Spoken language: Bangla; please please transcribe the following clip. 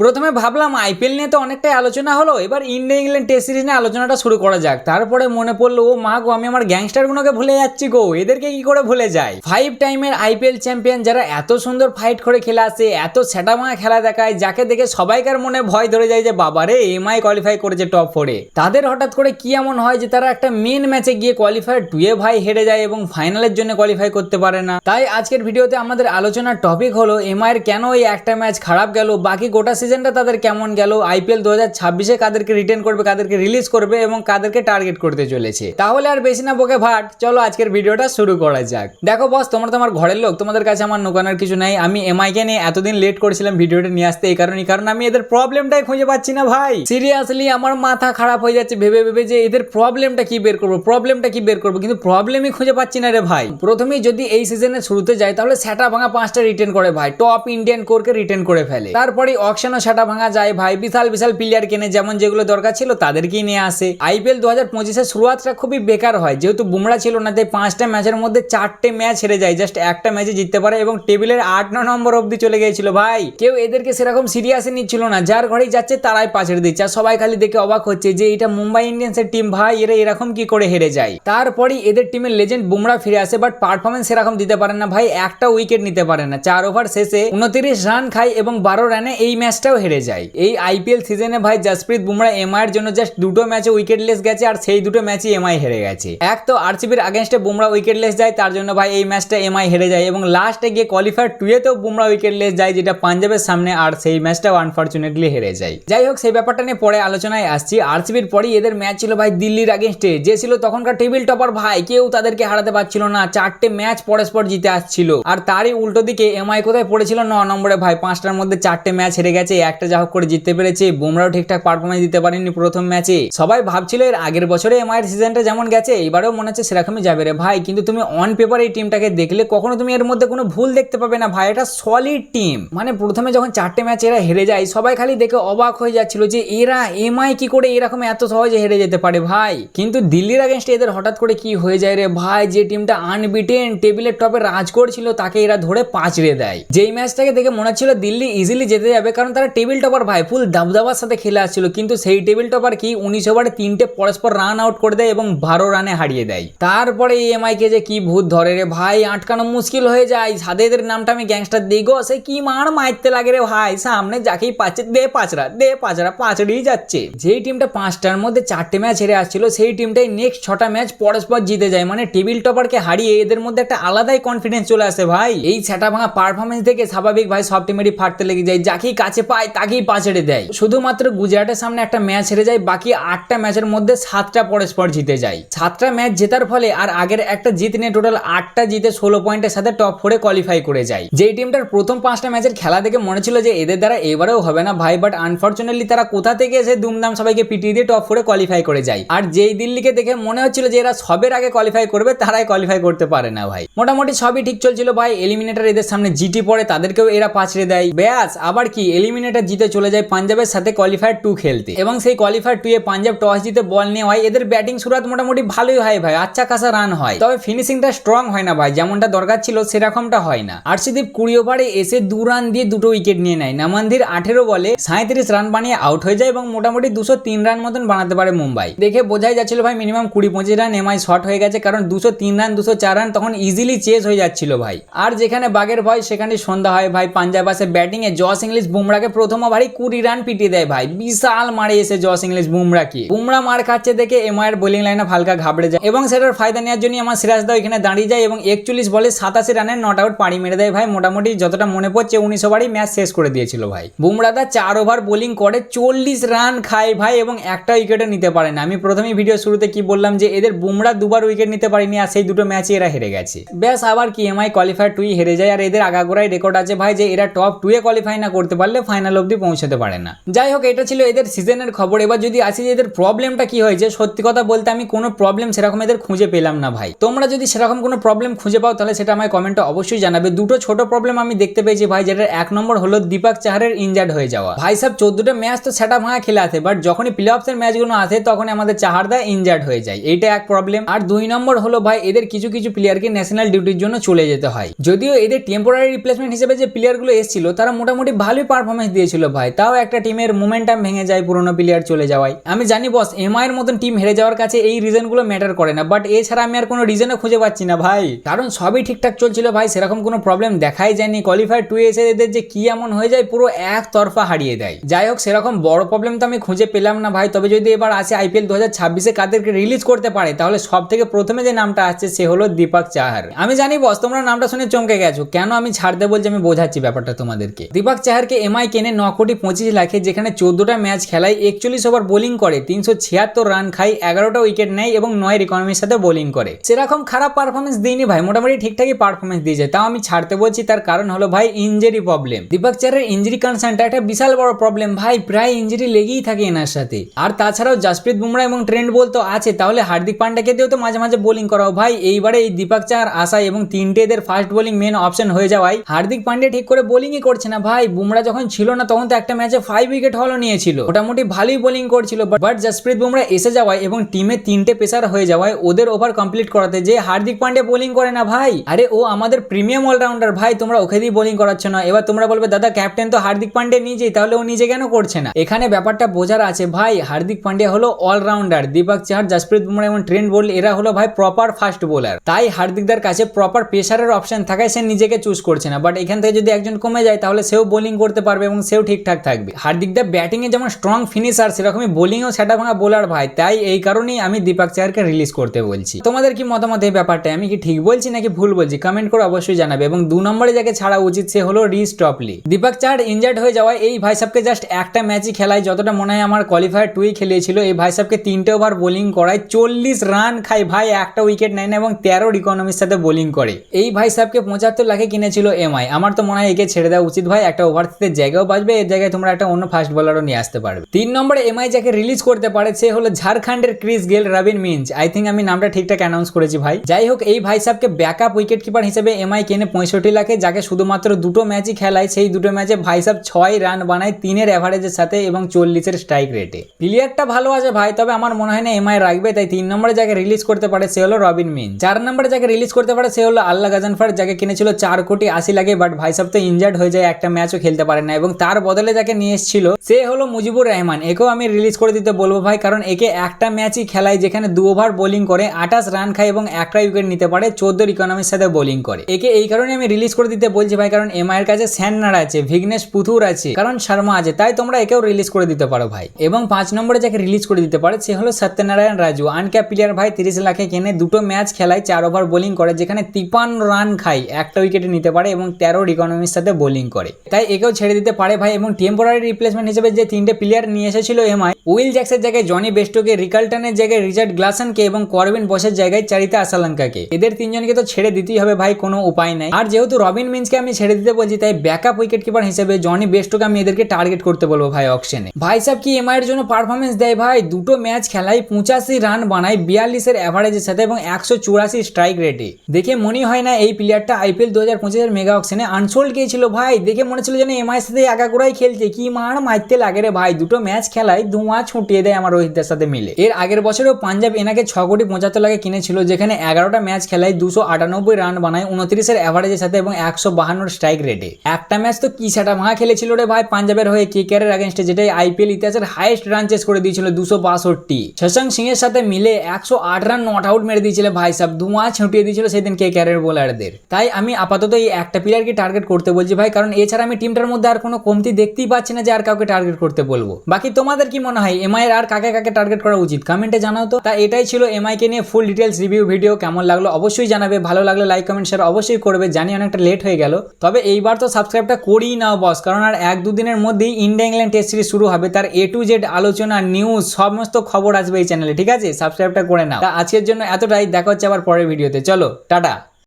প্রথমে ভাবলাম আইপিএল নিয়ে তো অনেকটাই আলোচনা হলো, এবার ইন্ডিয়া ইংল্যান্ড টেস্ট সিরিজ নিয়ে আলোচনাটা শুরু করা যাক। তারপরে মনে পড়ল, ও মা গো, আমি আমার গ্যাংস্টারগুলোকে ভুলে যাচ্ছি গো, এদেরকে কি করে ভুলে যায় ফাইভ টাইমের আইপিএল চ্যাম্পিয়ন যারা এত সুন্দর ফাইট করে খেলে আসে, এত সেটামাঙা খেলা দেখায়, যাকে দেখে সবাইকার মনে ভয় ধরে যায় যে বাবা বাবারে এমআই কোয়ালিফাই করেছে টপ ফোরে তাদের হঠাৎ করে কি এমন হয় যে, তারা একটা মেন ম্যাচে গিয়ে কোয়ালিফায়ার টুয়ে ভাই হেরে যায় এবং ফাইনালের জন্য কোয়ালিফাই করতে পারে না। তাই আজকের ভিডিওতে আমাদের আলোচনার টপিক হলো এমআই এর কেন এই একটা ম্যাচ খারাপ গেল? বাকি গোটা সিজনটা তাদের কেমন গেল? আইপিএল দু হাজার ছাব্বিশে কাদেরকে রিটার্ন করবে, কাদেরকে রিলিজ করবে এবং কাদেরকে টার্গেট করতে চলেছে। তাহলে আর বেশি না বকে ভাট, চলো আজকের ভিডিওটা শুরু করা যাক। দেখো বস তোমরা তোমার ঘরের লোক, তোমাদের কাছে আমার নোকানোর কিছু নাই। আমি এমআই কে নিয়ে এতদিন লেট করেছিলাম ভিডিওটা নিয়ে আসতে, এই কারণে কারণ আমি এদের প্রবলেমটাই খুঁজে পাচ্ছি না ভাই। সিরিয়াসলি আমার মাথা খারাপ হয়ে যাচ্ছে, ভেবে ভেবে যে এদের প্রবলেমটা কি বের করব প্রবলেমটা কি বের করব, কিন্তু প্রবলেমই খুঁজে পাচ্ছি না রে ভাই। প্রথমেই যদি এই সিজনের শুরুতে যায়, তাহলে স্যাটা ভাঙা পাঁচটা রিটার্ন করে ভাই। টপ ইন্ডিয়ান কোরকে রিটার্ন করে ফেলে। তারপরে অকশনও সেটা ভাঙা যায়। ভাই, বিশাল বিশাল প্লেয়ার কেনে যেমন যেগুলো দরকার ছিল তাদেরকেই নিয়ে আসে। আইপিএল দু হাজার পঁচিশের শুরুয়াতটা খুবই বেকার হয়। যেহেতু বুমরা ছিল না, তাই পাঁচটা ম্যাচের মধ্যে চারটে ম্যাচ হেরে যায়। জাস্ট একটা ম্যাচে জিততে পারে এবং টেবিলের আট, ন নম্বর অব্দি চলে গিয়েছিল। ভাই, কেউ এদেরকে সেরকম সিরিয়াসে নিচ্ছিল না। যার ঘরেই যাচ্ছে, তারাই পাশের দিচ্ছে। আর সবাই খালি দেখে অবাক হচ্ছে যে এটা মুম্বাই ইন্ডিয়ান্সের টিম। ভাই, এরা এরকম কি করে হেরে যায়? তারপরেই এদের টিমের লেজেন্ড বুমরা ফিরে আসে বাট পারফরমেন্স সেরকম দিতে পারে না। ভাই, একটা উইকেট নিতে পারে না। চার ওভার শেষে উনত্রিশ রান খায় এবং বারো রানে এই ম্যাচটাও হেরে যায়। এই আইপিএল সিজনে ভাই জসপ্রীত বুমরা এমআই এর জন্য জাস্ট দুটো ম্যাচে উইকেটলেস গেছে আর সেই দুটো ম্যাচই এমআই হেরে গেছে। এক তো আরসিবির আগেনস্টে বুমরা উইকেটলেস যায়, তার জন্য ভাই এই ম্যাচটা এমআই হেরে যায় এবং লাস্টে গিয়ে কোয়ালিফায়ার টুয়েতেও বুমরা উইকেটলেস যায়, যেটা পাঞ্জাবের সামনে আর সেই ম্যাচটাও আনফর্চুনেটলি হেরে যায়। যাই হোক, সেই ব্যাপারটা নিয়ে পরে আলোচনায় আসছি। আরসিবির পরেই এদের ম্যাচ ছিল ভাই দিল্লির আগেনস্টে যে ছিল তখনকার টেবিল টপার ভাই, কেউ তাদেরকে হারাতে পারছিল না, চারটে ম্যাচ পরস্পর জিতে আসছিল। আর তারই উল্টো দিকে এমআই কোথায় পড়েছিল? ন নম্বরে ভাই, পাঁচটার মধ্যে চারটে ম্যাচ হেরে গেছে একটা যা হোক করে জিততে পেরেছে। বুমরাও ঠিকঠাক পারফরমেন্স দিতে পারেনি প্রথম ম্যাচে সবাই ভাবছিল এর আগের বছরে এমআই এর সিজনটা যেমন গেছে, এবারেও মনে হচ্ছে সেরকমই যাবে রে ভাই। কিন্তু তুমি অন পেপার এই টিমটাকে দেখলে কখনো তুমি এর মধ্যে কোনো ভুল দেখতে পাবে না ভাই। এটা সলিড টিম মানে প্রথমে যখন চারটে ম্যাচ এরা হেরে যায়, সবাই খালি দেখে অবাক হয়ে যাচ্ছিল যে এরা এমআই কি করে এরকম এত সহজে হেরে যেতে পারে ভাই। কিন্তু দিল্লির আগেনস্টে এদের হঠাৎ করে কি হয়ে যায় রে ভাই? যে টিমটা আনবিটেন টেবিলের টপে রাজ করছিল, তাকে এরা ধরে পাঁচড়ে দেয়। যেই ম্যাচটাকে দেখে মনে হচ্ছিল দিল্লি ইজিলি যেতে যাবে, কারণ তারা টেবিল টপার ভাই ফুল দাবদাবার সাথে খেলে আসছিল। কিন্তু সেই টেবিল টপার কি, উনিশ ওভারে তিনটে পরস্পর রান আউট করে দেয় এবং বারো রানে হারিয়ে দেয়। তারপরে এমআই কে যে কি ভূত ধরে রে ভাই, আটকানো মুশকিল হয়ে যায়। সাদেদের নামটা আমি গ্যাংস্টার দিই গো, সে কি মার মারতে লাগে রে ভাই? সামনে যাকেই পাচ্ছে, দে পাঁচরা দে পাঁচরা, পাঁচড়েই যাচ্ছে। যেই টিমটা পাঁচটার মধ্যে চারটে ম্যাচ হেরে আসছিল, সেই টিমটাই নেক্সট ছটা ম্যাচ পরস্পর জিতে যায়। মানে টেবিল টপারকে হারিয়ে এদের মধ্যে একটা আলাদাই কনফিডেন্স চলে আসে ভাই। এই ছাটা ভাঙা পারফরমেন্স দেখে স্বাভাবিক ভাই, সব টিমেরই ফাটতে লেগে যায়। যাকেই কাছে পায় তাকেই পাঁচড়ে দেয়। শুধুমাত্র গুজরাটের সামনে একটা ম্যাচ হেরে যায়, বাকি আটটা ম্যাচের মধ্যে সাতটা পরস্পর জিতে যায়। সাতটা ম্যাচ জেতার ফলে আর আগের একটা জিত নিয়ে টোটাল আটটা জিতে ষোলো পয়েন্টের সাথে টপ ফোরে কোয়ালিফাই করে যায়। যেই টিমটার প্রথম পাঁচটা ম্যাচের খেলা দেখে মনে ছিল যে এদের দ্বারা এবারেও হবে না ভাই বাট আনফর্চুনেটলি তারা কোথা থেকে এসে দুমদাম সবাইকে পিটিয়ে দিয়ে টপ ফোরে কোয়ালিফাই করে যায়। আর যেই দিল্লিকে দেখে মনে হচ্ছিল যে এরা সবের আগে কোয়ালিফাই করবে, তারাই কোয়ালিফাই করতে পারে না ভাই। মোটামুটি সবই ঠিক চলছিল ভাই এলিমিনেটার এদের সামনে জিটি পড়ে, তাদেরকেও এরা পাঁচড়ে দেয়। ব্যাস, আবার কি এলিমিনেটর জিতে চলে যায় পাঞ্জাবের সাথে কোয়ালিফায়ার টু খেলতে। এবং সেই কোয়ালিফায়ার টু এ পাঞ্জাব টস জিতে বল নিয়ে হয় এদের ব্যাটিং শুরুয়াত মোটামুটি ভালোই হয় ভাই আচ্ছা খাসা রান হয়। তবে ফিনিশিংটা স্ট্রং হয় না ভাই, যেমনটা দরকার ছিল সেরকমটা হয় না। আর আরশিদীপ কুড়ি ওভারে এসে দু রান দিয়ে দুটো উইকেট নিয়ে নেয়। নামান্দির আঠেরো বলে সাঁত্রিশ রান বানিয়ে আউট হয়ে যায় এবং মোটামুটি দুশো তিন রান মতন বানাতে পারে মুম্বাই। দেখে বোঝাই যাচ্ছিল ভাই মিনিমাম কুড়ি পঁচিশ রান এমআই শর্ট হয়ে গেছে, কারণ দুশো তিন রান দুশো চার রান তখন ইজিলি চেস হয়ে যাচ্ছিল ভাই। আর যেখানে বাগের ভয়, সেখানে সন্ধ্যা হয় ভাই, পাঞ্জাব আসে ব্যাটিং এ জস ইংলিশ বুমরাকে প্রথম ওভারই কুড়ি রান পিটিয়ে দেয় ভাই। বিশাল মারে এসে জস ইংলিশ বুমরাকে বুমরা মার খাচ্ছে দেখে এমআই এর বোলিং লাইনে হালকা ঘাবড়ে যায়। এবং সেটার ফায়দা নেওয়ার জন্য আমার সিরাজ দাও এখানে দাঁড়িয়ে যায় এবং একচল্লিশ বলে সাতাশি রানের নট আউট পাড়ি মেরে দেয় ভাই। মোটামুটি যতটা মনে পড়ছে উনিশ ওভারই ম্যাচ শেষ করে দিয়েছিল ভাই। বুমরাদা চার ওভার বোলিং করে, চল্লিশ রান খায় ভাই এবং একটা উইকেটও নিতে পারে না। আমি প্রথমেই ভিডিও শুরুতে কি বললাম যে এদের বুমরা দুবার উইকেট নিতে পারেনি আর সেই দুটো ম্যাচে এরা হেরে গেছে। ব্যাস আবার কি এমআই কোয়ালিফায়ার টুই হেরে যায়। আর এদের আগাগোড়াই রেকর্ড আছে ভাই যে এরা টপ টুয়ে কোয়ালিফাই না করতে পারলে ফাইনাল অবধি পৌঁছাতে পারে না। যাই হোক, এটা ছিল এদের সিজনের খবর। এবার যদি আসি যে এদের প্রবলেমটা কি হয়েছে, সত্যি কথা বলতে আমি কোনো প্রবলেম সেরকম এদের খুঁজে পেলাম না ভাই। তোমরা যদি সেরকম কোনো প্রবলেম খুঁজে পাও, তাহলে সেটা আমায় কমেন্টে অবশ্যই জানাবে। দুটো ছোট প্রবলেম আমি দেখতে পেয়েছি ভাই, যেটার এক নম্বর হলো দীপক চাহারের ইনজার্ড হয়ে যাওয়া। ভাই সাহেব চোদ্দটা ম্যাচ তো সেটা ভাঙা খেলে আসে বাট যখনই প্লে অফসের ম্যাচগুলো আসে তখন আমাদের চাহারদা ইনজার্ড হয়ে যায়। এইটা এক প্রবলেম আর দুই নম্বর হলো ভাই, এদের কিছু কিছু প্লেয়ারকে ন্যাশনাল ডিউটির জন্য চলে যেতে হয়। যদিও এদের টেম্পোরারি রিপ্লেসমেন্ট হিসেবে যে প্লেয়ারগুলো এসেছিল, তারা মোটামুটি ভালোই পারফরমেন্স পারফরমেন্স দিয়েছিল ভাই। তাও একটা টিমের মোমেন্টাম ভেঙে যায় পুরোনো প্লেয়ার চলে যাওয়ায়। আমি জানি বস এমআই এর মতন টিম হেরে যাওয়ার কাছে এই রিজনগুলো ম্যাটার করে না বাট এছাড়া আমি আর কোনো রিজনও খুঁজে পাচ্ছি না ভাই। কারণ সবই ঠিকঠাক চলছিল ভাই, সেরকম কোনো প্রবলেম দেখাই যায়নি। কোয়ালিফায়ার টু এসে এদের যে কি এমন হয়ে যায়, পুরো এক তরফা হারিয়ে দেয়। যাই হোক, সেরকম বড় প্রবলেম তো আমি খুঁজে পেলাম না ভাই। তবে যদি এবার আসে আইপিএল দু হাজার ছাব্বিশে কাদেরকে রিলিজ করতে পারে, তাহলে সব থেকে প্রথমে যে নামটা আসছে, সে হলো দীপক চাহার। আমি জানি বস তোমরা নামটা শুনে চমকে গেছো। কেন আমি ছাড়তে বলছি, আমি বোঝাচ্ছি ব্যাপারটা তোমাদেরকে। দীপক চাহারকে এমআই কেনে ন কোটি পঁচিশ লাখে যেখানে চোদ্দোটা ম্যাচ খেলায় একচল্লিশ ওভার বোলিং করে, তিনশো ছিয়াত্তর রান খায়, এগারোটা উইকেট নেয় এবং নয়ের ইকোনমির সাথে বোলিং করে। সেরকম খারাপ পারফরমেন্স দিইনি ভাই, মোটামুটি ঠিকঠাকই পারফরমেন্স দিয়েছে। তাও আমি ছাড়তে বলছি, তার কারণ হলো ভাই ইঞ্জুরি প্রবলেম দীপক চারের ইঞ্জুরি কনসার্নটা একটা বিশাল বড় প্রবলেম ভাই, প্রায় ইঞ্জুরি লেগেই থাকে এনার সাথে। আর তাছাড়াও জাসপ্রীত বুমরা এবং ট্রেন্ড বল তো আছে, তাহলে হার্দিক পান্ডাকে দিয়েও তো মাঝে মাঝে বোলিং করাও। ভাই, এইবারে এই দীপক চার, আশায় এবং তিনটে এদের ফার্স্ট বোলিং মেন অপশন হয়ে যাওয়ায় হার্দিক পান্ডে ঠিক করে বোলিংই করছে না। ভাই, বুমরা যখন ছিল না তখন তো একটা ম্যাচে ফাইভ উইকেট হলো নিয়েছিল। মোটামুটি ভালোই বোলিং করছিল বাট জাসপ্রীত বুমরা এসে যাওয়ায় এবং টিমে তিনটে পেসার হয়ে যাওয়ায় ওদের ওভার কমপ্লিট করাতে যে হার্দিক পান্ডে বোলিং করে না ভাই। আরে ও আমাদের প্রিমিয়াম অলরাউন্ডার ভাই, তোমরা ওকে দিয়ে বোলিং করাচ্ছ না। এবার তোমরা বলবে, দাদা ক্যাপ্টেন তো হার্দিক পান্ডে নিজেই, তাহলে ও নিজে কেন করছে না? এখানে ব্যাপারটা বোঝার আছে, ভাই, হার্দিক পান্ডে হলো অলরাউন্ডার দীপক চাহার জাসপ্রীত বুমরা এবং ট্রেন্ড বোল্ড এরা হলো ভাই প্রপার ফাস্ট বোলার তাই হার্দিকদার কাছে প্রপার পেসারের অপশন থাকায় সে নিজেকে চুজ করছে না। বাট এখান থেকে যদি একজন কমে যায়, তাহলে সেও বোলিং করতে পারবে এবং সেও ঠিকঠাক থাকবে। হার্দিকদা ব্যাটিং এ যেমন স্ট্রং ফিনিশার সেরকমই বোলিংও সেটা ভাঙা বোলার ভাই। তাই এই কারণেই আমি দীপক চাহারকে রিলিজ করতে বলছি। তোমাদের কি মতামত এই ব্যাপারটা আমি কি ঠিক বলছি নাকি ভুল বলছি? কমেন্ট করে অবশ্যই জানাবে এবং দু নম্বরে যাকে ছাড়া উচিত সে হলো Reece Topley. Deepak Chahar injured হয়ে যাওয়ায় এই ভাই সাহেবকে জাস্ট একটা ম্যাচই খেলায় যতটা মনে হয় আমার কোয়ালিফায়ার টুই খেলিয়েছিল, এই ভাই সাহেবকে তিনটে ওভার বোলিং করায় চল্লিশ রান খায় ভাই, একটা উইকেট নেয় না এবং তেরোর ইকোনমির সাথে বোলিং করে। এই ভাই সাহেবকে পঁচাত্তর লাখে কিনেছিল এমআই আমার তো মনে হয় একে ছেড়ে দেওয়া উচিত ভাই, একটা ওভার দিতে জায়গাও বাঁচবে এর জায়গায় তোমরা একটা অন্য ফাস্ট বোলারও নিয়ে আসতে পারবে। তিন নম্বরে এমআই যাকে রিলিজ করতে পারে, সে হলো ঝাড়খণ্ডের Chris Gayle, Robin means I think আমি নামটা ঠিকঠাক অ্যানাউন্স করেছি ভাই। যাই হোক, এই ভাই সাহেবকে ব্যাকআপ উইকেট কিপার হিসেবে এমআই কেনে পঁয়ষট্টি লাখে, যাকে শুধুমাত্র দুটো ম্যাচই খেলায়, সেই দুটো ম্যাচে ভাই সাহেব ছয় রান বানায় তিনের অ্যাভারেজের সাথে এবং চল্লিশের স্ট্রাইক রেটে প্লেয়ারটা ভালো আছে ভাই, তবে আমার মনে হয় না এমআই রাখবে, তাই তিন নম্বরে যাকে রিলিজ করতে পারে, সে হলো রবিন মিন চার নম্বরে যাকে রিলিজ করতে পারে, সে হলো আল্লাহ গাজানফার, যাকে কিনেছিল চার কোটি আশি লাগে বাট ভাই সাহেব তো ইনজার্ড হয়ে যায়, একটা ম্যাচও খেলতে পারে না এবং তার বদলে যাকে নিয়ে এসেছিল, সে হলো মুজিবুর রহমান। একেও আমি রিলিজ করে দিতে বলব ভাই, কারণ একে একটা ম্যাচই খেলায় যেখানে দু ওভার বোলিং করে, আঠাশ রান খায় এবং একটা উইকেট নিতে পারে চোদ্দোর ইকোনমির সাথে বোলিং করে। একে এই কারণে আমি রিলিজ করে দিতে বলছি ভাই, কারণ এমআই এর কাছে স্যান্নার আছে ভিগনেশ পুথুর আছে, কারণ শর্মা আছে, তাই তোমরা একেও রিলিজ করে দিতে পারো ভাই। এবং পাঁচ নম্বরে যাকে রিলিজ করে দিতে পারে, সে হলো সত্যনারায়ণ রাজু। আনক্যাপ প্লেয়ার ভাই, তিরিশ লাখে কেনে দুটো ম্যাচ খেলায় চার ওভার বোলিং করে, যেখানে তিপান্ন রান খায়, একটা উইকেটে নিতে পারে এবং তেরোর ইকোনমির সাথে বোলিং করে। তাই একেও ছেড়ে দিতে পারে ভাই এবং টেম্পোরারি রিপ্লেসমেন্ট হিসেবে যে তিনটে প্লেয়ার নিয়ে এসেছিল এমআই, উইল জ্যাক্সের জায়গায় জনি বেস্টোকে রিকাল্টনের জায়গায় রিচার্ড গ্লাসনকে এবং করবিন বসের জায়গায় চারিতা আসালঙ্কাকে। এদের তিনজনকে তো ছেড়ে দিতেই হবে ভাই, কোনো উপায় নাই। আর যেহেতু রবিন মিন্সকে আমি ছেড়ে দিতে বলছি, তাই ব্যাকআপ উইকেট কিপার হিসেবে জনি বেস্টোকে আমি এদেরকে টার্গেট করতে বলব ভাই অকশনে ভাই সাহেব কি এমআই এর জন্য পারফরমেন্স দেয় ভাই? দুটো ম্যাচ খেলায় পঁচাশি রান বানায়, বিয়াল্লিশের অ্যাভারেজের সাথে এবং একশো চুরাশি স্ট্রাইক রেটে দেখে মনে হয় না এই প্লেয়ারটা আইপিএল দু হাজার পঁচিশের মেগা অকশনে আনসোল্ড গিয়েছিল ভাই। দেখে মনে ছিল যেন এমআই সাথে একাগুড়াই খেলছে। কি মার মারতে লাগে রে ভাই? দুটো ম্যাচ খেলায় ধোঁয়া ছুটিয়ে দেয় আমার রোহিতদের সাথে মিলে। এর আগের বছরেও পাঞ্জাব এনাকে ছ কোটি পঁচাত্তর লাখে কিনেছিল, যেখানে এগারোটা ম্যাচ খেলায় দুশো আটানব্বই রান বানায় উনত্রিশের অ্যাভারেজের সাথে এবং একশো বাহান্নর স্ট্রাইক রেটে একটা ম্যাচ তো কি সেটা ভাঙা খেলেছিল রে ভাই? পাঞ্জাবের হয়ে কেকেআরের আগেনস্টে যেটাই আইপিএল ইতিহাসের হাইয়েস্ট রান চেস করে দিয়েছিল দুশো বাষট্টি। শশাঙ্ক সিং এর সাথে মিলে একশো আট রান নট আউট মেরে দিয়েছিল ভাই সাহেব ধোঁয়া ছুটিয়ে দিয়েছিল সেদিন কেকেআরের বোলারদের তাই আমি আপাতত এই একটা প্লেয়ারকে টার্গেট করতে বলছি ভাই, কারণ এছাড়া আমি টিমটার মধ্যে আর কোনো কমতি দেখতেই পাচ্ছি না যে আর কাউকে টার্গেট করতে বলব। বাকি তোমাদের কি মনে হয়? এমআই এর আর কাকে কাকে টার্গেট করা উচিত? কমেন্টে জানাও তো। তা এটাই ছিল এমআই কে নিয়ে ফুল ডিটেলস রিভিউ ভিডিও কেমন লাগল অবশ্যই জানাবে। ভালো লাগলে লাইক কমেন্ট শেয়ার অবশ্যই করবে। জানি অনেকটা লেট হয়ে গেল। তবে এইবার তো সাবস্ক্রাইবটা করেই নাও বস কারণ আর এক দুদিনের মধ্যেই ইন্ডিয়া ইংল্যান্ড টেস্ট সিরিজ শুরু হবে। তার এ টু জেড আলোচনা নিউজ সমস্ত খবর আসবে এই চ্যানেলে ঠিক আছে? সাবস্ক্রাইবটা করে নাও। তা আজকের জন্য এতটাই। দেখা হচ্ছে আবার পরের ভিডিওতে চলো, টাটা।